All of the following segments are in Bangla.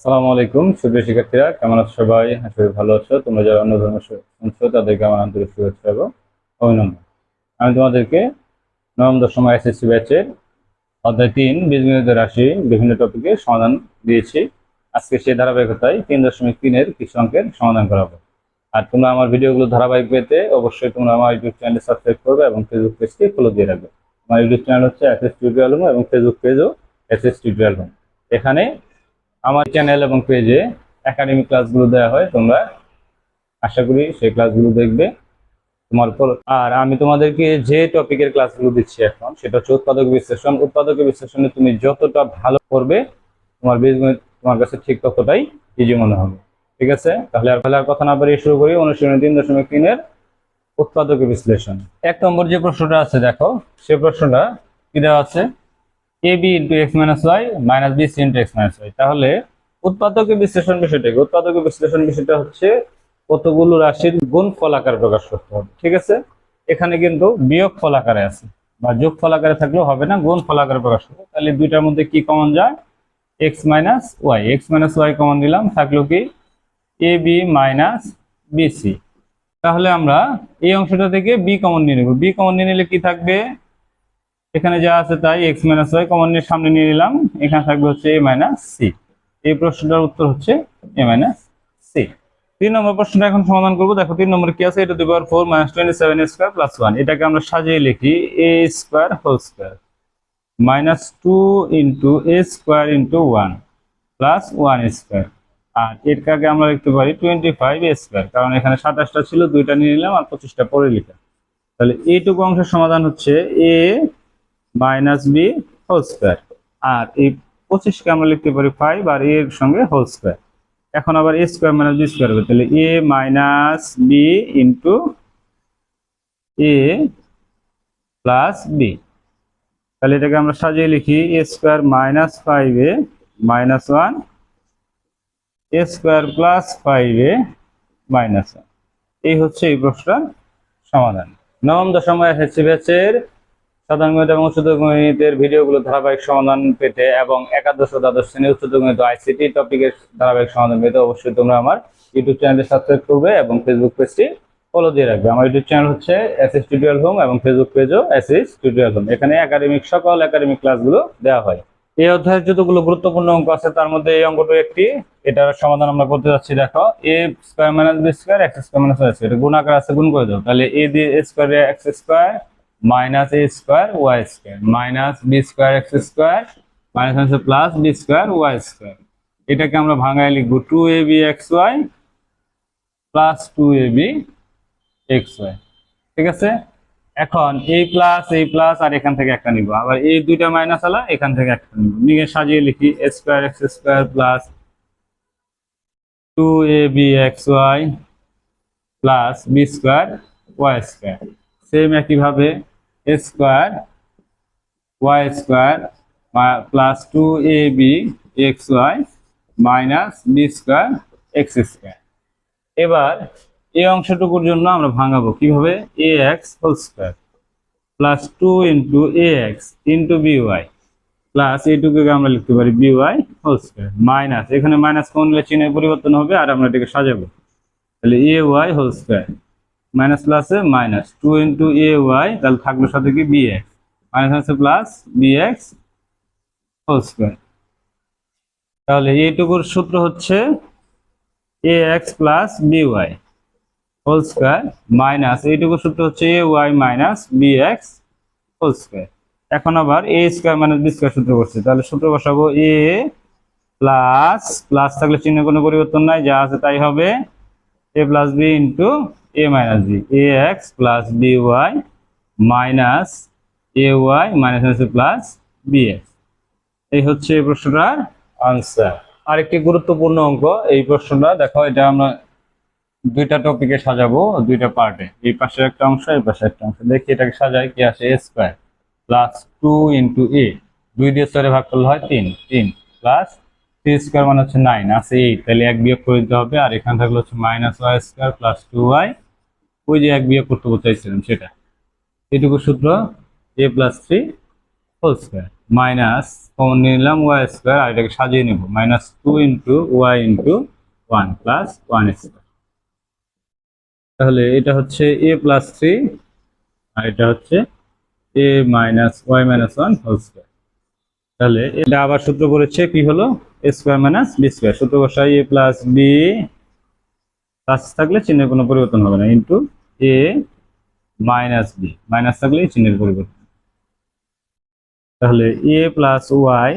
আসসালামু আলাইকুম। সুপ্রিয় শিক্ষার্থীরা, কেমন আছো সবাই? করি ভালো আছো। তোমরা যারা অন্য ধর্ম শুনছো, তাদেরকে আমার আন্তরিক শুভেচ্ছা এবং অভিনন্দন। আমি তোমাদেরকে নবম, দশম এসএসসি ব্যাচের অধ্যায় তিন, বীজগণিত রাশি বিভিন্ন টপিকের সমাধান দিয়েছি। আজকে সেই ধারাবাহিকতায় তিন দশমিক তিনের কিছু অঙ্কের সমাধান করাবো। আর তোমরা আমার ভিডিওগুলো ধারাবাহিক পেতে অবশ্যই তোমরা আমার ইউটিউব চ্যানেলে সাবস্ক্রাইব করবে এবং ফেসবুক পেজটি ফলো দিয়ে রাখবে। আমার ইউটিউব চ্যানেল হচ্ছে এস এস টিউটোরিয়াল এবং ফেসবুক পেজও এস এস টিউটোরিয়াল। এখানে আমার চ্যানেল এবং পেজে একাডেমিক ক্লাসগুলো দেওয়া হয়, তোমরা আশা করি সেই ক্লাসগুলো দেখবে। তোমার উপর আর আমি তোমাদেরকে যে টপিকের ক্লাসগুলো দিচ্ছি এখন, সেটা হচ্ছে উৎপাদক বিশ্লেষণ। উৎপাদক বিশ্লেষণে তুমি যতটা ভালো করবে, তোমার বীজগণিত তোমার কাছে ঠিক ততটাই ইজি মনে হবে। ঠিক আছে? তাহলে আর তাহলে আর কথা না বাড়িয়ে শুরু করি অনুশীলনী তিন দশমিক তিনের উৎপাদক বিশ্লেষণ। এক নম্বর যে প্রশ্নটা আছে, দেখো, সে প্রশ্নটা কি দেওয়া আছে? A B into X minus Y minus B C into X minus Y তাহলে উৎপাদকের বিশ্লেষণ বিষয়টা কি উৎপাদকের বিশ্লেষণ বিষয়টা হচ্ছে কতগুলো রাশির গুণ ফল আকারে প্রকাশ করতে হবে, ঠিক আছে? এখানে কিন্তু বিয়োগ ফল আকারে আছে, বা যোগ ফল আকারে থাকলেও হবে না, গুণ ফল প্রকাশ করবে তাহলে দুইটার মধ্যে কি কমন যায়? X minus Y X minus Y common নিলাম থাকল কি? A B minus B C তাহলে আমরা এই অংশটা থেকে বি কমন নিয়ে নেব। বি কমন নিয়ে নিলে কি থাকবে? এখানে যা আছে তাই এক্স মাইনাস ওয়াই কমন নিয়ে সামনে নিয়ে নিলাম। এখানে থাকবে হচ্ছে এ মাইনাস সি এই প্রশ্নটার উত্তর হচ্ছে এ মাইনাস সি তিন নম্বর প্রশ্নটা এখন সমাধান করব। দেখো তিন নম্বর কি আছে? এটা দুই power four minus twenty seven square plus one এটাকে আমরা সাজিয়ে লিখি A square whole square minus two into A square into one plus one square আর এটাকে আমরা লিখতে পারি টোয়েন্টি ফাইভ এ স্কোয়ার কারণ এখানে সাতাশটা ছিল, দুইটা নিয়ে নিলাম আর পঁচিশটা পরে লিখা তাহলে এইটুকু অংশের সমাধান হচ্ছে A minus B, whole square. আর এই পঁচিশকে আমরা লিখতে পারি ফাইভ আর এর সঙ্গে হোল স্কোয়ার। এখন আবার A square minus B square হবে। তাহলে A minus B into A plus B তাহলে এটাকে আমরা সাজিয়ে লিখি A square minus five A minus one A square plus five A minus one এই হচ্ছে এই প্রশ্নটার সমাধান। নবম দশম এসএসসি ব্যাচের সাধারণ গণিত এবং উচ্চতর গণিতের ভিডিওগুলো ধারাবাহিক সমাধান পেতে এবং একাদশ দ্বাদশ শ্রেণির উচ্চতর গণিত আইসিটি টপিকের ধারাবাহিক সমাধান পেতে অবশ্যই তোমরা আমার ইউটিউব চ্যানেলে সাবস্ক্রাইব করবে এবং ফেসবুক পেজটি ফলো দিয়ে রাখবে। আমার ইউটিউব চ্যানেল হচ্ছে এস এস টিউটোরিয়াল হোম এবং ফেসবুক পেজও এস এস টিউটোরিয়াল হোম এখানে একাডেমিক সকল একাডেমিক ক্লাসগুলো দেওয়া হয়। এই অধ্যায়ের যতগুলো গুরুত্বপূর্ণ অঙ্ক আছে, তার মধ্যে এই অঙ্কটা একটি। এটার সমাধান আমরা করতে যাচ্ছি, দেখো। A square minus B square X square minus square গুণ আকার আছে, গুণ করে দাও। তাহলে এ দিয়ে square X square minus A square Y square minus B square X square minus হচ্ছে plus B square Y square এটাকে আমরা ভাঙায় লিখব two A B X Y plus two A B X Y ঠিক আছে? এখন এই প্লাস এই প্লাস আর এখান থেকে একটা নিব। আবার এই দুইটা মাইনাস আলা এখান থেকে একটা নিব। নিয়ে সাজিয়ে লিখি A square X square plus two A B X Y plus B square Y square same একইভাবে A square, Y square plus two A B, X Y, minus B square, X square. এবার এই অংশটুকুর জন্য আমরা ভাঙাবো কীভাবে? A X whole square plus two into A X into B Y plus এইটুকুকে আমরা লিখতে পারি B Y whole square. Minus, এখানে মাইনাস কোন চিহ্নের পরিবর্তন হবে? আর আমরা এটাকে সাজাবো। তাহলে A Y whole square. Minus প্লাসে minus. Two into A Y তাহলে থাকল সাথে কি? বি এক্স মাইনাস আছে plus B X whole square তাহলে এইটুকুর সূত্র হচ্ছে A X plus B Y whole square minus এইটুকু সূত্র হচ্ছে A Y minus B X whole square এখন আবার A square minus B square সূত্র করছে। তাহলে সূত্র বসাবো এ প্লাস প্লাস থাকলে চিহ্ন কোনো পরিবর্তন নাই, যা আছে তাই হবে A plus B into A minus B A X plus B Y minus A Y minus plus B এই হচ্ছে এই প্রশ্নটার আনসার আরেকটি গুরুত্বপূর্ণ অঙ্ক, এই প্রশ্নটা দেখো, এটা আমরা দুইটা টপিকে সাজাবো, দুইটা পার্টে এই পাশে একটা অংশ, এই পাশে একটা অংশ। দেখি এটাকে সাজাই, কি আসে? A square plus two into A দুই দিয়ে স্কোয়ারে ভাগ করলে হয় তিন তিন প্লাস থ্রি স্কোয়ার মানে হচ্ছে নাইন আছে এইট তাহলে এক বিয়োগ করে দিতে হবে, আর এখানে থাকলে হচ্ছে minus Y square plus two Y ওই যে এক বিয়োগ করতে চাইছিলাম সেটা। এটুকু সূত্র A plus three whole square minus common নিলাম ওয়াই স্কোয়ার আর এটাকে সাজিয়ে নেব minus two into Y into one plus one square তাহলে এটা হচ্ছে এ প্লাস থ্রি আর এটা হচ্ছে A minus Y minus one whole square তাহলে এটা আবার সূত্র বলেছে কি হলো? স্কোয়ার মাইনাস বি স্কোয়ার সূত্র বসাই এ প্লাস বি প্লাস থাকলে চিহ্নের কোনো পরিবর্তন হবে না। Into A minus B minus থাকলে চিহ্নের পরিবর্তন। তাহলে A plus Y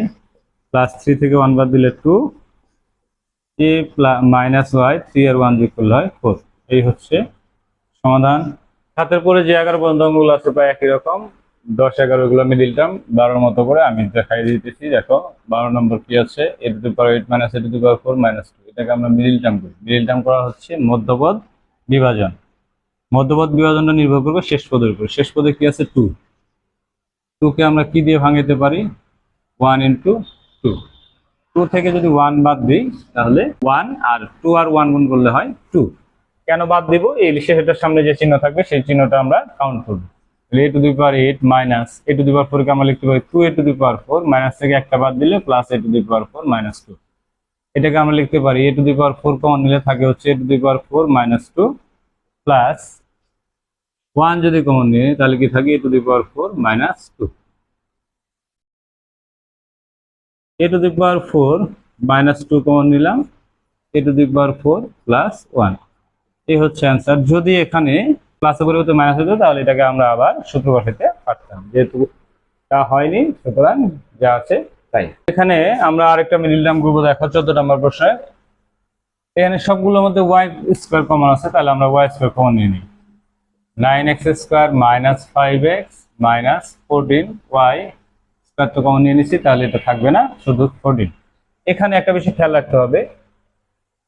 plus three থেকে ওয়ান বাদ দিলে two A minus Y three R one যোগ করলে হয় ফোর এই হচ্ছে সমাধান। সাতের পরে যে এগারো পর্যন্ত আছে প্রায় একই রকম। দশ এগারো গুলো মিডিল টার্ম বারোর মতো করে আমি দেখাই দিতেছি, দেখো, বারো নম্বর কি আছে? A to power eight minus A to the power four minus two এটাকে আমরা মিডিল টার্ম করি। মিডিল টার্ম করা হচ্ছে মধ্যপদ বিভাজন। মধ্যপদ বিভাজনটা নির্ভর করবে শেষ পদের উপর। শেষ পদে কি আছে? টু টুকে আমরা কি দিয়ে ভাঙাতে পারি? ওয়ান ইন্টু টু টু থেকে যদি ওয়ান বাদ দিই, তাহলে ওয়ান আর টু আর ওয়ান গুণ করলে হয় টু কেন বাদ দিব? এই শেষের সামনে যে চিহ্ন থাকবে, সেই চিহ্নটা আমরা কাউন্ট করব। A to the power eight minus a to the power ফোরকে আমরা লিখতে পারি two a to the power four minus থেকে একটা বাদ দিলে plus a to the power four minus two এটাকে আমরা লিখতে পারি a to the power four common নিলে থাকে হচ্ছে a to the power four minus two plus one যদি কমন নিই, তাহলে কি থাকে a to the power four minus two a to the power four minus two common নিলাম a to the power four plus one এই হচ্ছে অ্যান্সার যদি এখানে প্লাসের পরিবর্তে মাইনাস হতো তাহলে এটাকে আমরা আবার সূত্র বসাতে পারতাম। যেহেতু তা হয়নি, সুতরাং যা আছে তাই। এখানে আমরা আরেকটা মিডিল টার্ম গ্রুপ দেখো চোদ্দ নম্বর প্রশ্নে। এখানে সবগুলোর মধ্যে ওয়াই স্কোয়ার কমন আছে, তাহলে আমরা ওয়াই স্কোয়ার কমন নিয়ে নিই। Nine x square minus five x minus fourteen y square তো কমন নিয়ে নিচ্ছি, তাহলে এটা থাকবে না, শুধু ফোরটিন এখানে একটা বেশি খেয়াল রাখতে হবে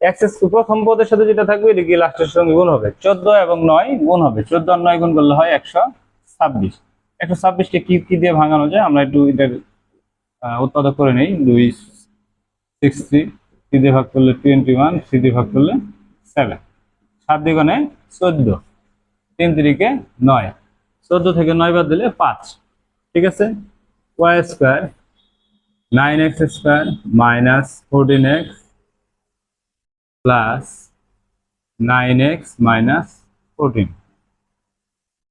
এক্সেস প্রথম পদের সাথে যেটা থাকবে, এটা কি লাস্টের সঙ্গে গুণ হবে। চোদ্দ এবং নয় গুণ হবে। চোদ্দ আর নয় গুণ করলে হয় একশো ছাব্বিশ। একশো ছাব্বিশকে কি কি দিয়ে ভাঙানো যায়? আমরা একটু এটার উৎপাদক করে নেই। দুই সিক্স থ্রি থ্রি দিয়ে ভাগ করলে টোয়েন্টি ওয়ান থ্রি দিয়ে ভাগ করলে সেভেন সাত দ্বিগুণে চোদ্দ। তিন তিরিকে নয়। চোদ্দ থেকে নয় বাদ দিলে পাঁচ। ঠিক আছে? Y square nine x square minus fourteen x plus nine x minus fourteen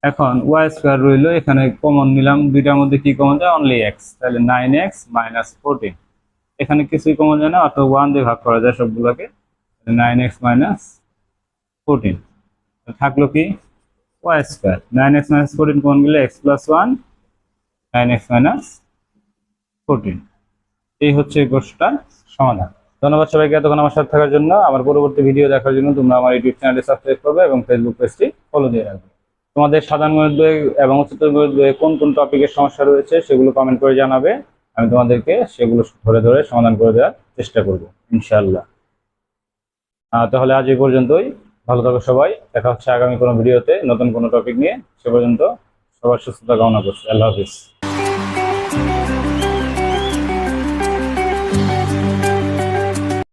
এখন ওয়াই স্কোয়ার রইল, এখানে কমন নিলাম, দুইটার মধ্যে কি কমন যায়? অনলি এক্স তাহলে নাইন এক্স মাইনাস ফোরটিন এখানে কিছুই কমন যায় না অর্থাৎ ওয়ান দিয়ে ভাগ করা যায় সবগুলোকে। নাইন এক্স মাইনাস ফোরটিন থাকল কি? Y square nine x minus fourteen common গেলে x plus one nine x minus fourteen এই হচ্ছে কোর্সটার সমাধান। ধন্যবাদ সবাইকে এতক্ষণ আমার সাথে থাকার জন্য। আমার পরবর্তী ভিডিও দেখার জন্য তোমরা আমার ইউটিউব চ্যানেলটি সাবস্ক্রাইব করবে এবং ফেসবুক পেজটি ফলো দিয়ে রাখবে। তোমাদের সাধারণ গণিত এবং উচ্চতর গণিত বইয়ে কোন কোন টপিকের সমস্যা রয়েছে সেগুলো কমেন্ট করে জানাবে। আমি তোমাদেরকে সেগুলো ধরে ধরে সমাধান করে দেওয়ার চেষ্টা করব, ইনশাআল্লাহ। তাহলে আজ এই পর্যন্তই। ভালো থাকো সবাই। দেখা হচ্ছে আগামী কোনো ভিডিওতে নতুন কোনো টপিক নিয়ে। সে পর্যন্ত সবার সুস্থতা কামনা করছি। আল্লাহ হাফিজ।